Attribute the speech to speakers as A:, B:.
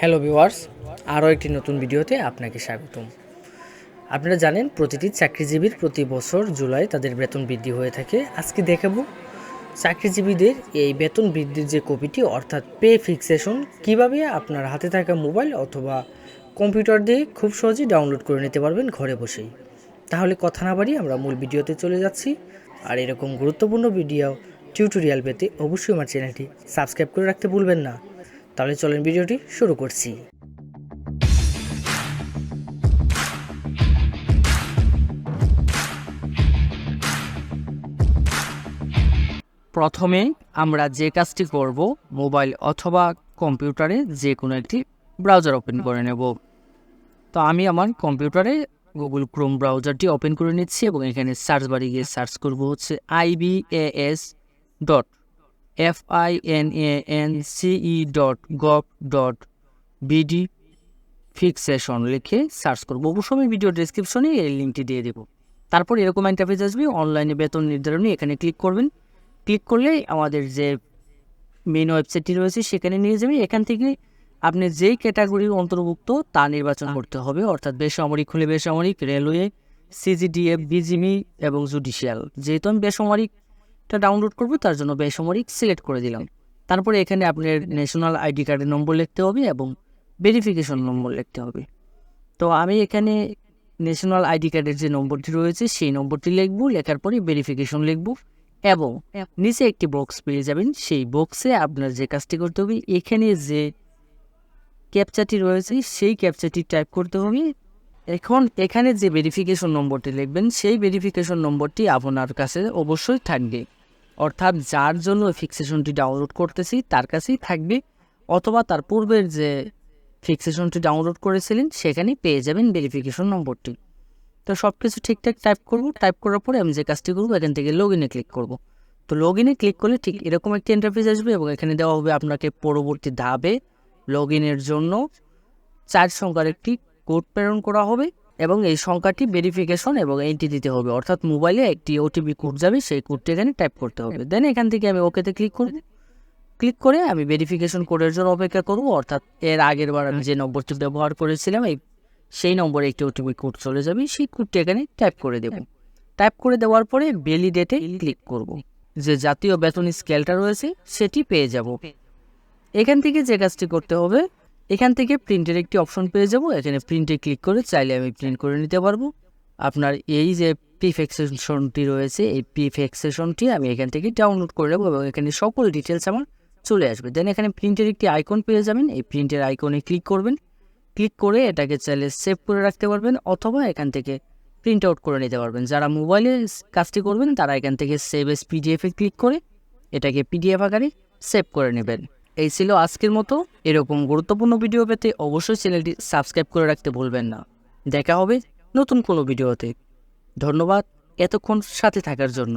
A: Hello viewers আরও একটি নতুন ভিডিওতে আপনাকে স্বাগতম। আপনারা জানেন, প্রতিটি চাকরিজীবীর প্রতি বছর জুলাই তাদের বেতন বৃদ্ধি হয়ে থাকে। আজকে দেখাবো চাকরিজীবীদের এই বেতন বৃদ্ধির যে কপিটি, অর্থাৎ পে ফিক্সেশন, কীভাবে আপনার হাতে থাকা মোবাইল অথবা কম্পিউটার দিয়ে খুব সহজেই ডাউনলোড করে নিতে পারবেন ঘরে বসেই। তাহলে কথা না বাড়িয়ে আমরা মূল ভিডিওতে চলে যাচ্ছি। আর এরকম গুরুত্বপূর্ণ ভিডিও টিউটোরিয়াল পেতে অবশ্যই আমার চ্যানেলটি সাবস্ক্রাইব করে রাখতে ভুলবেন না। তাহলে চলেন ভিডিওটি শুরু করছি। প্রথমে আমরা যে কাজটি করব, মোবাইল অথবা কম্পিউটারে যে কোনো একটি ব্রাউজার ওপেন করে নেব। তো আমি আমার কম্পিউটারে গুগল ক্রোম ব্রাউজারটি ওপেন করে নিচ্ছি এবং এখানে সার্চ বারে গিয়ে সার্চ করব হচ্ছে I B A S dot F I N A N C E dot gov dot B D fixation লিখে সার্চ করব। অবশ্যই আমি ভিডিও ডিসক্রিপশনে এই লিঙ্কটি দিয়ে দেবো। তারপর এরকম ইন্টারফেস আসবে অনলাইনে বেতন নির্ধারণী এখানে ক্লিক করবেন। ক্লিক করলেই আমাদের যে মেন ওয়েবসাইটটি রয়েছে, সেখানে নিয়ে যাবে। এখান থেকে আপনি যেই ক্যাটাগরির অন্তর্ভুক্ত, তা নির্বাচন করতে হবে। অর্থাৎ বেসামরিক হলে বেসামরিক, রেলওয়ে সিজিডিএফ বিজিমি এবং জুডিশিয়াল যেহেতু আমি বেসামরিকটা ডাউনলোড করব, তার জন্য বেসামরিক সিলেক্ট করে দিলাম। তারপরে এখানে আপনার ন্যাশনাল আইডি কার্ডের নম্বর লিখতে হবে এবং ভেরিফিকেশন নম্বর লিখতে হবে। তো আমি এখানে ন্যাশনাল আইডি কার্ডের যে নম্বরটি রয়েছে, সেই নম্বরটি লিখব, লেখার পরে ভেরিফিকেশন লিখব এবং নিচে একটি বক্স পেয়ে যাবেন। সেই বক্সে আপনার যে কাজটি করতে হবে, এখানে যে ক্যাপচাটি রয়েছে, সেই ক্যাপচাটি টাইপ করতে হবে। এখন এখানে যে ভেরিফিকেশন নম্বরটি লিখবেন, সেই ভেরিফিকেশন নম্বরটি আপনার কাছে অবশ্যই থাকবে। অর্থাৎ যার জন্য ফিক্সেশনটি ডাউনলোড করতেছি, তার কাছেই থাকবে। অথবা তার পূর্বের যে ফিক্সেশনটি ডাউনলোড করেছিলেন, সেখানেই পেয়ে যাবেন ভেরিফিকেশন নম্বরটি। তো সব কিছু ঠিকঠাক টাইপ করব। টাইপ করার পরে আমি যে কাজটি করব, এখান থেকে লগ ইনে ক্লিক করব। তো লগ ইনে ক্লিক করলে ঠিক এরকম একটি ইন্টারফেস আসবে এবং এখানে দেওয়া হবে আপনাকে পরবর্তী ধাপে লগ ইনের জন্য চার সংখ্যার একটি কোড প্রেরণ করা হবে। এবং এই সংখ্যাটি ভেরিফিকেশন এবং এন্ট্রি দিতে হবে। অর্থাৎ মোবাইলে একটি ওটিপি কোড যাবে, সেই কোডটি এখানে টাইপ করতে হবে। দেন এখান থেকে আমি ওকেতে ক্লিক করব। ক্লিক করে আমি ভেরিফিকেশন কোডের জন্য অপেক্ষা করব। অর্থাৎ এর আগের বার আমি যে নম্বরটি ব্যবহার করেছিলাম, এই সেই নম্বরে একটি ওটিপি কোড চলে যাবে, সেই কোডটি এখানে টাইপ করে দেব। টাইপ করে দেওয়ার পরে ভ্যালিডেটে ক্লিক করব। যে জাতীয় বেতন স্কেলটা রয়েছে, সেটি পেয়ে যাব। এখান থেকে যে কাজটি করতে হবে এখান থেকে প্রিন্টের একটি অপশন পেয়ে যাব। এখানে প্রিন্টে ক্লিক করে চাইলে আমি প্রিন্ট করে নিতে পারব। আপনার এই যে পিফ এক্সেশনটি রয়েছে, এই পিফ এক্সেশনটি আমি এখান থেকে ডাউনলোড করে নেব এবং এখানে সকল ডিটেলস আমার চলে আসবে। দেন এখানে প্রিন্টের একটি আইকন পেয়ে যাবেন। এই প্রিন্টের আইকনে ক্লিক করবেন। ক্লিক করে এটাকে চাইলে সেভ করে রাখতে পারবেন অথবা এখান থেকে প্রিন্ট আউট করে নিতে পারবেন। যারা মোবাইলে কাজটি করবেন, তারা এখান থেকে সেভ এস পিডিএফে ক্লিক করে এটাকে পিডিএফ আকারে সেভ করে নেবেন। এই ছিল আজকের মতো। এরকম গুরুত্বপূর্ণ ভিডিও পেতে অবশ্যই চ্যানেলটি সাবস্ক্রাইব করে রাখতে ভুলবেন না। দেখা হবে নতুন কোনো ভিডিওতে। ধন্যবাদ এতক্ষণ সাথে থাকার জন্য।